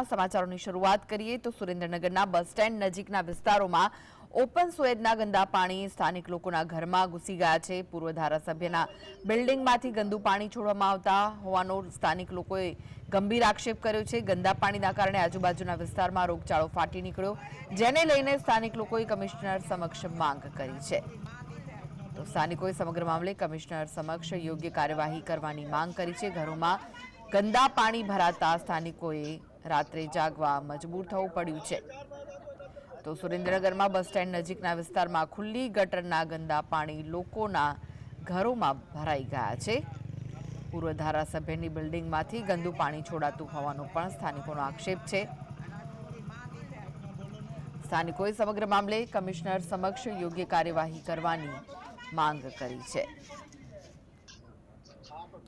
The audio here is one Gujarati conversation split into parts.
સમાચારોની શરૂઆત કરીએ તો સુરેન્દ્રનગરના બસ સ્ટેન્ડ નજીકના વિસ્તારોમાં ઓપન સુએજના ગંદા પાણી સ્થાનિક લોકોના ઘરમાં ઘૂસી ગયા છે. પૂર્વ ધારાસભ્યના બિલ્ડિંગમાંથી ગંદુ પાણી છોડવામાં આવતા હોવાનો સ્થાનિક લોકોએ ગંભીર આક્ષેપ કર્યો છે. ગંદા પાણીના કારણે આજુબાજુના વિસ્તારમાં રોગચાળો ફાટી નીકળ્યો, જેને લઈને સ્થાનિક લોકોએ કમિશનર સમક્ષ માંગ કરી છે. તો સ્થાનિકોએ સમગ્ર મામલે કમિશનર સમક્ષ યોગ્ય કાર્યવાહી કરવાની માંગ કરી છે. ઘરોમાં ગંદા પાણી ભરાતા સ્થાનિકોએ રાત્રે જાગવા મજબૂર થવું પડ્યું છે. તો સુરેન્દ્રનગરમાં બસ સ્ટેન્ડ નજીકના વિસ્તારમાં ખુલ્લી ગટરના ગંદા પાણી લોકોના ઘરોમાં ભરાઈ ગયા છે. પૂર્વ ધારાસભ્યની બિલ્ડિંગમાંથી ગંદુ પાણી છોડાતું હોવાનો પણ સ્થાનિકોનો આક્ષેપ છે. સ્થાનિકોએ સમગ્ર મામલે કમિશનર સમક્ષ યોગ્ય કાર્યવાહી કરવાની માંગ કરી છે.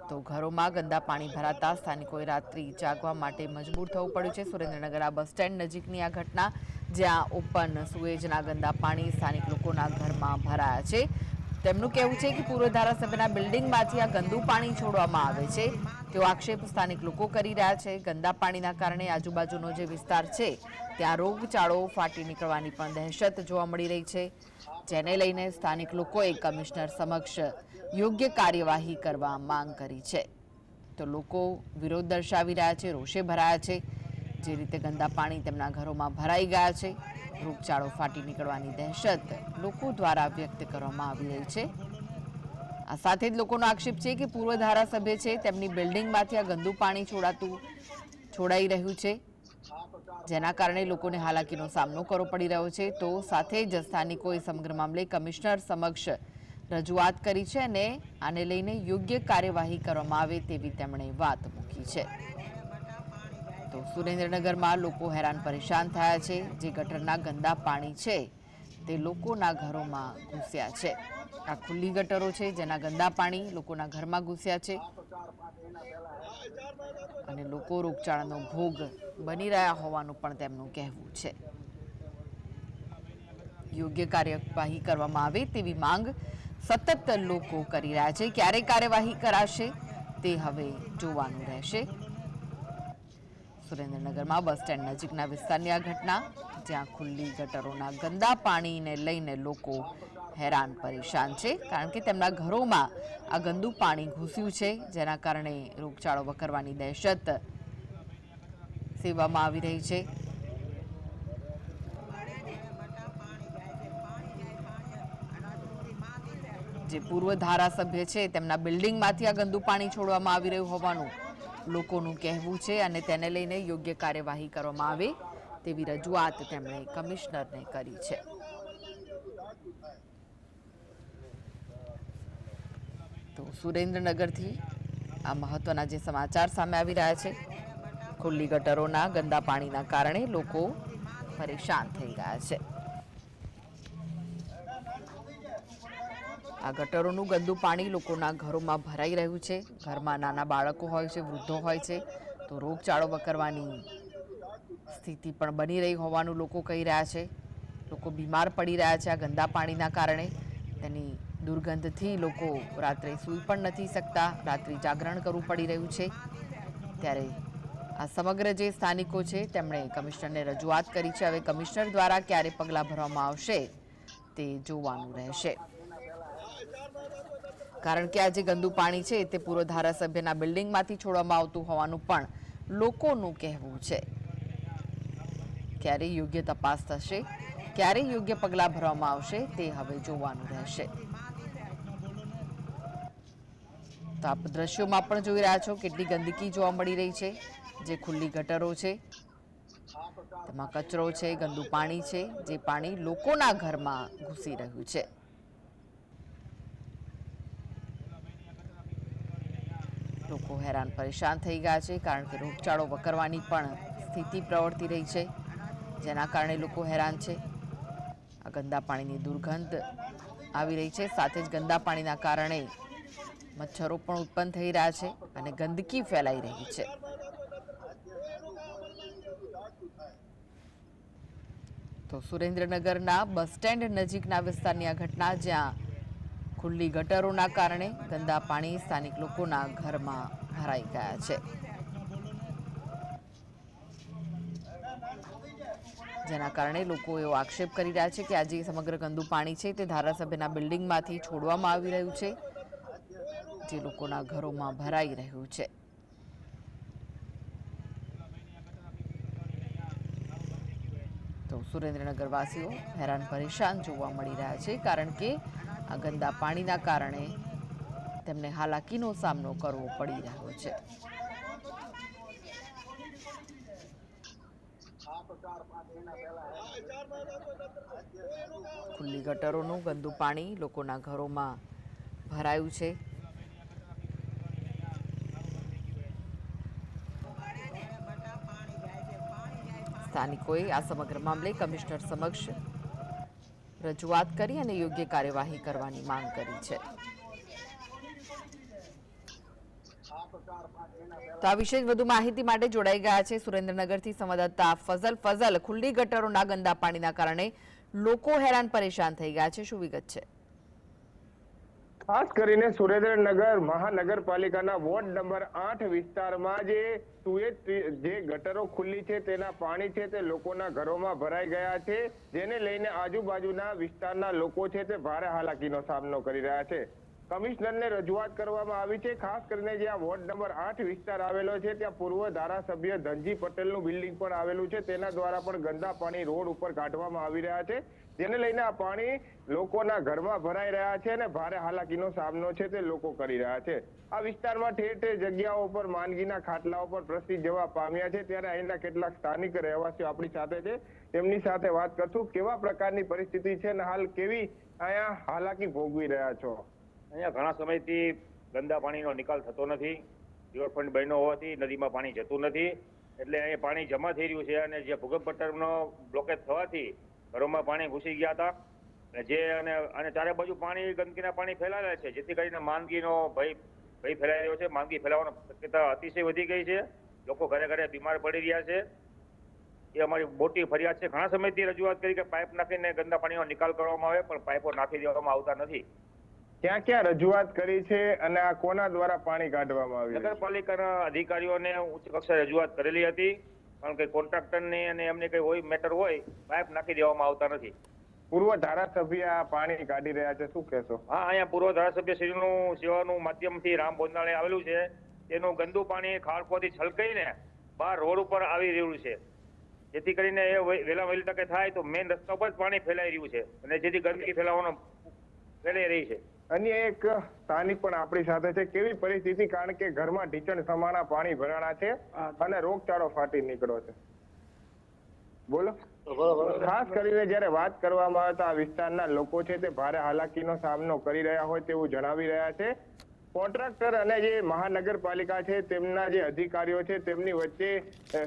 તો ઘરોમાં ગંદા પાણી ભરાતા સ્થાનિકોએ રાત્રિ જાગવા માટે મજબૂર થવું પડ્યું છે. સુરેન્દ્રનગર આ બસ સ્ટેન્ડ નજીકની આ ઘટના, જ્યાં ઓપન સુએજના ગંદા પાણી સ્થાનિક લોકોના ઘરમાં ભરાયા છે. તેમનું કહેવું છે કે પૂર્વ ધારાસભ્યના બિલ્ડિંગમાંથી આ ગંદુ પાણી છોડવામાં આવે છે. તેઓ આક્ષેપ સ્થાનિક લોકો કરી રહ્યા છે. ગંદા પાણીના કારણે આજુબાજુનો જે વિસ્તાર છે, ત્યાં રોગચાળો ફાટી નીકળવાની પણ દહેશત જોવા મળી રહી છે. જેને લઈને સ્થાનિક લોકોએ કમિશનર સમક્ષ યોગ્ય કાર્યવાહી કરવા માંગ કરી છે. તો લોકો વિરોધ દર્શાવી રહ્યા છે, રોષે ભરાયા છે. જે રીતે ગંદા પાણી તેમના ઘરોમાં ભરાઈ ગયા છે, રોગચાળો ફાટી નીકળવાની દહેશત લોકો દ્વારા વ્યક્ત કરવામાં આવી રહી છે. આ સાથે જ લોકોનો આક્ષેપ છે કે પૂર્વ ધારાસભ્ય છે, તેમની બિલ્ડિંગમાંથી આ ગંદુ પાણી છોડાતું, છોડાઈ રહ્યું છે. જેના કારણે લોકોને હાલાકીનો સામનો કરવો પડી રહ્યો છે. તો સાથે જ સ્થાનિકોએ સમગ્ર મામલે કમિશનર સમક્ષ રજૂઆત કરી છે અને આને લઈને યોગ્ય કાર્યવાહી કરવામાં આવે તેવી તેમણે વાત મૂકી છે. તો સુરેન્દ્રનગરમાં લોકો હેરાન પરેશાન થયા છે. જે ગટરના ગંદા પાણી છે, તે લોકોના ઘરોમાં ઘૂસ્યા છે. આ ખુલ્લી ગટરો છે, જેના ગંદા પાણી લોકોના ઘરમાં ઘૂસ્યા છે. અને લોકો રોગચાળાનો ભોગ બની રહ્યા હોવાનું પણ તેમનું કહેવું છે. યોગ્ય કાર્યવાહી કરવામાં આવે તેવી માંગ સતત લોકો કરી રહ્યા છે. ક્યારે કાર્યવાહી કરાશે તે હવે જોવાનું રહેશે. સુરેન્દ્રનગરમાં બસ સ્ટેન્ડ નજીકના વિસ્તારની આ ઘટના, જ્યાં ખુલ્લી ગટરોના ગંદા પાણીને લઈને લોકો હેરાન પરેશાન છે, કારણ કે તેમના ઘરોમાં આ ગંદુ પાણી ઘૂસ્યું છે, જેના કારણે રોગચાળો વકરવાની દહેશત સેવામાં આવી રહી છે. જે પૂર્વ ધારાસભ્ય છે, તેમના બિલ્ડિંગમાંથી આ ગંદુ પાણી છોડવામાં આવી રહ્યું હોવાનું લોકોનું કહેવું છે અને તેને લઈને યોગ્ય કાર્યવાહી કરવામાં આવે તેવી રજૂઆત તેમણે કમિશનરને કરી છે. તો સુરેન્દ્રનગરથી આ મહત્વના જે સમાચાર સામે આવી રહ્યા છે, ખુલ્લી ગટરોના ગંદા પાણીના કારણે લોકો પરેશાન થઈ રહ્યા છે. આ ગટરોનું ગંદુ પાણી લોકોના ઘરોમાં ભરાઈ રહ્યું છે. ઘરમાં નાના બાળકો હોય છે, વૃદ્ધો હોય છે, તો રોગચાળો વકરવાની સ્થિતિ પણ બની રહી હોવાનું લોકો કહી રહ્યા છે. લોકો બીમાર પડી રહ્યા છે આ ગંદા પાણીના કારણે. તેની દુર્ગંધથી લોકો રાત્રે સૂઈ પણ નથી શકતા, રાત્રિ જાગરણ કરવું પડી રહ્યું છે. ત્યારે આ સમગ્ર જે સ્થાનિકો છે, તેમણે કમિશનરને રજૂઆત કરી છે. હવે કમિશનર દ્વારા ક્યારે પગલાં ભરવામાં આવશે, તે જોવાનું રહેશે. કારણ કે આ જે ગંદુ પાણી છે તે પૂર્વ ધારાસભ્યના બિલ્ડિંગમાંથી છોડવામાં આવતું હોવાનું પણ લોકોનું કહેવું છે. ક્યારે યોગ્ય તપાસ થશે, ક્યારે યોગ્ય પગલાં ભરવામાં આવશે તે હવે જોવાનું રહેશે. તો આપ દ્રશ્યોમાં પણ જોઈ રહ્યા છો કેટલી ગંદકી જોવા મળી રહી છે, જે ખુલ્લી ગટરો છે, તેમાં કચરો છે, ગંદુ પાણી છે, જે પાણી લોકોના ઘરમાં ઘૂસી રહ્યું છે. લોકો હેરાન પરેશાન થઈ ગયા છે કારણ કે રોગચાળો વકરવાની પણ સ્થિતિ પ્રવર્તી રહી છે, જેના કારણે લોકો હેરાન છે. આ ગંદા પાણીની દુર્ગંધ આવી રહી છે, સાથે જ ગંદા પાણીના કારણે મચ્છરો પણ ઉત્પન્ન થઈ રહ્યા છે અને ગંદકી ફેલાઈ રહી છે. તો સુરેન્દ્રનગરના બસ સ્ટેન્ડ નજીકના વિસ્તારની આ ઘટના જ્યાં ખુલ્લી ગટરોના કારણે ગંદા પાણી સ્થાનિક લોકોના ઘરમાં ભરાઈ ગયા છે. જેના કારણે લોકો એવો આક્ષેપ કરી રહ્યા છે કે આજે સમગ્ર ગંદુ પાણી છે તે ધારાસભ્યના બિલ્ડિંગમાંથી છોડવામાં આવી રહ્યું છે, જે લોકોના ઘરોમાં ભરાઈ રહ્યું છે. તો સુરેન્દ્રનગરવાસીઓ હેરાન પરેશાન જોવા મળી રહ્યા છે કારણ કે આ ગંદા પાણીના કારણે તેમને હાલાકીનો સામનો કરવો પડી રહ્યો છે. ખુલ્લી ગટરોનું ગંદુ પાણી લોકોના ઘરોમાં ભરાયું છે. સ્થાનિકોએ આ સમગ્ર મામલે કમિશનર સમક્ષ રજૂઆત કરી અને યોગ્ય કાર્યવાહી કરવાની માંગ કરી છે. તો આ વિશે વધુ માહિતી માટે જોડાઈ ગયા છે સુરેન્દ્રનગરથી સંવાદદાતા ફઝલ ફઝલ. ખુલ્લી ગટરોના ગંદા પાણીના કારણે લોકો હેરાન પરેશાન થઈ ગયા છે. શું વિગત છે? ખાસ કરીને સુરેન્દ્રનગર મહાનગરપાલિકાના વોર્ડ નંબર આઠ વિસ્તારમાં જે સુએજ જે ગટરો ખુલ્લી છે તેના પાણી છે તે લોકોના ઘરોમાં ભરાઈ ગયા છે. જેને લઈને આજુબાજુના વિસ્તારના લોકો છે તે ભારે હાલાકીનો સામનો કરી રહ્યા છે. કમિશનરને રજૂઆત કરવામાં આવી છે. ખાસ કરીને જે આ વોર્ડ નંબર આઠ વિસ્તાર આવેલો છે, ત્યાં પૂર્વ ધારાસભ્ય ધનજી પટેલનું બિલ્ડિંગ પણ આવેલું છે. તેના દ્વારા પણ ગંદા પાણી રોડ ઉપર કાઢવામાં આવી રહ્યા છે. જેને લઈને આ પાણી લોકોના ઘરમાં ભરાઈ રહ્યા છે અને ભારે હાલાકીનો સામનો છે તે લોકો કરી રહ્યા છે. આ વિસ્તારમાં ઠેર ઠેર જગ્યાઓ પર માંદગીના ખાટલાઓ પર પ્રસિદ્ધ જવા પામ્યા છે. ત્યારે અહીંના કેટલાક સ્થાનિક રહેવાસીઓ આપણી સાથે છે. તેમની સાથે વાત કરશું. કેવા પ્રકારની પરિસ્થિતિ છે અને હાલ કેવી અહીંયા હાલાકી ભોગવી રહ્યા છો? અહીંયા ઘણા સમયથી ગંદા પાણીનો નિકાલ થતો નથી. રિવરફ્રન્ટ બન્યો હોવાથી નદીમાં પાણી જતું નથી. એટલે અહીંયા પાણી જમા થઈ રહ્યું છે અને જે ભૂગર્ભ ગટરનો બ્લોકેજ થવાથી ઘરોમાં પાણી ઘૂસી ગયા હતા. અને જે અને અને ચારે બાજુ પાણી ગંદકીના પાણી ફેલાયેલા છે, જેથી કરીને માંદગીનો ભય ભય ફેલાઈ રહ્યો છે. માંદગી ફેલાવાની શક્યતા અતિશય વધી ગઈ છે. લોકો ઘરે ઘરે બીમાર પડી રહ્યા છે. એ અમારી મોટી ફરિયાદ છે. ઘણા સમયથી રજૂઆત કરી કે પાઇપ નાખીને ગંદા પાણીનો નિકાલ કરવામાં આવે, પણ પાઇપો નાખી દેવામાં આવતા નથી. ક્યાં ક્યાં રજૂઆત કરી છે અને આ કોના દ્વારા પાણી કાઢવામાં આવ્યું છે? નગરપાલિકાના અધિકારીઓને ઉચ્ચ કક્ષાએ રજૂઆત કરેલી હતી કારણ કે કોન્ટ્રાક્ટરની અને એમને કઈ હોય મેટર હોય પાઇપ નાખી દેવામાં આવતા નથી. પૂર્વ ધારાસભ્ય આ પાણી કાઢી રહ્યા છે શું કહેશો? હા અહીંયા પૂર્વ ધારાસભ્ય શ્રીનું સેવાનું માધ્યમથી રામ ભોજનાલય આવેલું છે. તેનું ગંદુ પાણી ખાડકોથી છલકાઈને બહાર રોડ ઉપર આવી રહ્યું છે. જેથી કરીને એ વહેલા વહેલી તકે થાય તો મેઇન રસ્તા પર પાણી ફેલાઈ રહ્યું છે અને જેથી ગંદકી ફેલાવાનો ફેલાઈ રહી છે. અન્ય એક સ્થાનિક પણ આપણી સાથે છે. કેવી પરિસ્થિતિ? કારણ કે ઘરમાં ઢીચણ, સમાણા, પાણી ભરાણા છે અને રોગચાળો ફાટી નીકળ્યો છે. બોલો. ખાસ કરીને જ્યારે વાત કરવામાં આવે તો આ વિસ્તારના લોકો છે તે ભારે હાલાકીનો સામનો કરી રહ્યા હોય તેવું જણાવી રહ્યા છે. કોન્ટ્રાક્ટર અને જે મહાનગરપાલિકા છે તેમના જે અધિકારીઓ છે તેમની વચ્ચે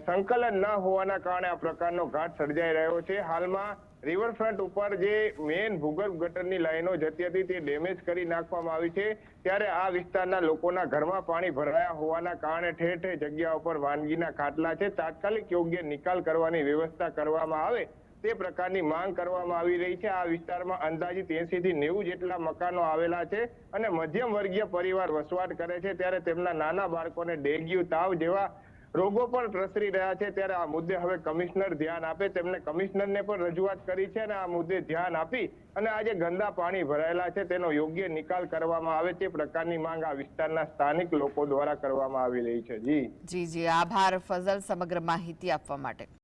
સંકલન ન હોવાના કારણે આ પ્રકારનો ઘાટ સર્જાઈ રહ્યો છે. હાલમાં રિવરફ્રન્ટ ઉપર જે મેઇન ભૂગર્ભ ગટરની લાઈનો જતી હતી તે ડેમેજ કરી નાખવામાં આવી છે. ત્યારે આ વિસ્તારના લોકોના ઘરમાં પાણી ભરાયા હોવાના કારણે ઠેર ઠેર જગ્યા ઉપર વાનગીના ખાટલા છે. તાત્કાલિક યોગ્ય નિકાલ કરવાની વ્યવસ્થા કરવામાં આવે તે પ્રકારની માંગ કરવામાં આવી રહી છે. આ વિસ્તારમાં અંદાજિત એસી થી નેવું જેટલા મકાનો આવેલા છે અને મધ્યમ વર્ગીય પરિવાર વસવાટ કરે છે. ત્યારે તેમના નાના બાળકોને ડેન્ગ્યુ, તાવ જેવા રોગો પણ પ્રસરી રહ્યા છે ત્યારે આ મુદ્દે હવે કમિશનર ધ્યાન આપે. તેમને કમિશનરને પણ રજૂઆત કરી છે અને આ મુદ્દે ધ્યાન આપી અને આ જે ગંદા પાણી ભરાયેલા છે તેનો યોગ્ય નિકાલ કરવામાં આવે તે પ્રકારની માંગ આ વિસ્તારના સ્થાનિક લોકો દ્વારા કરવામાં આવી રહી છે. જી. જી જી. આભાર ફઝલ સમગ્ર માહિતી આપવા માટે.